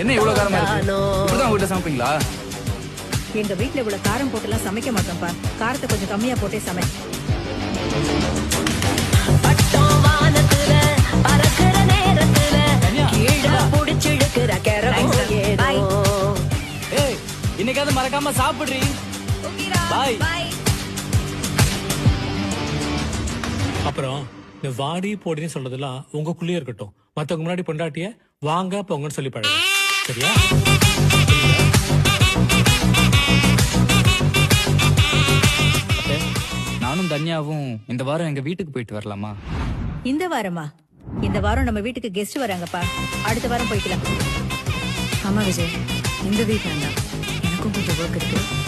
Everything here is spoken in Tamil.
என்ன இவ்வளவு காரமா இருக்கு? இப்படிதான் உங்ககிட்ட சமைப்பீங்களா? எங்க வீட்ல இவ்வளவு காரம் போட்டுலாம் சமைக்க மாட்டோம்ப்பா. காரத்தை கொஞ்சம் கம்மியா போட்டே சமை. பட்டம் வானத்துல பறக்கிற நேரத்துல கீழ புடிச்சிழுக்கிற கரகம் ஏதோ. ஏய் இன்னைக்காவது மறக்காம சாப்பிடுறீ. பாய் அப்புறம் இந்த வாடி போடின்னு சொல்றதெல்லாம் உங்களுக்குள்ளேயே இருக்கட்டும். மத்தவங்க முன்னாடி பொண்டாட்டிய வாங்க போங்கன்னு சொல்லி பழகு. சரியா? நானும் தன்யாவும் இந்த வாரம் எங்க வீட்டுக்கு போயிட்டு வரலாமா? இந்த வாரமா? இந்த வாரம் நம்ம வீட்டுக்கு கெஸ்ட் வராங்கப்பா. அடுத்த வாரம் போய்க்கலாம். ஆமா விஜய் இந்த வீக் வேண்டாம். எனக்கும் கொஞ்சம் ஒர்க் இருக்கு.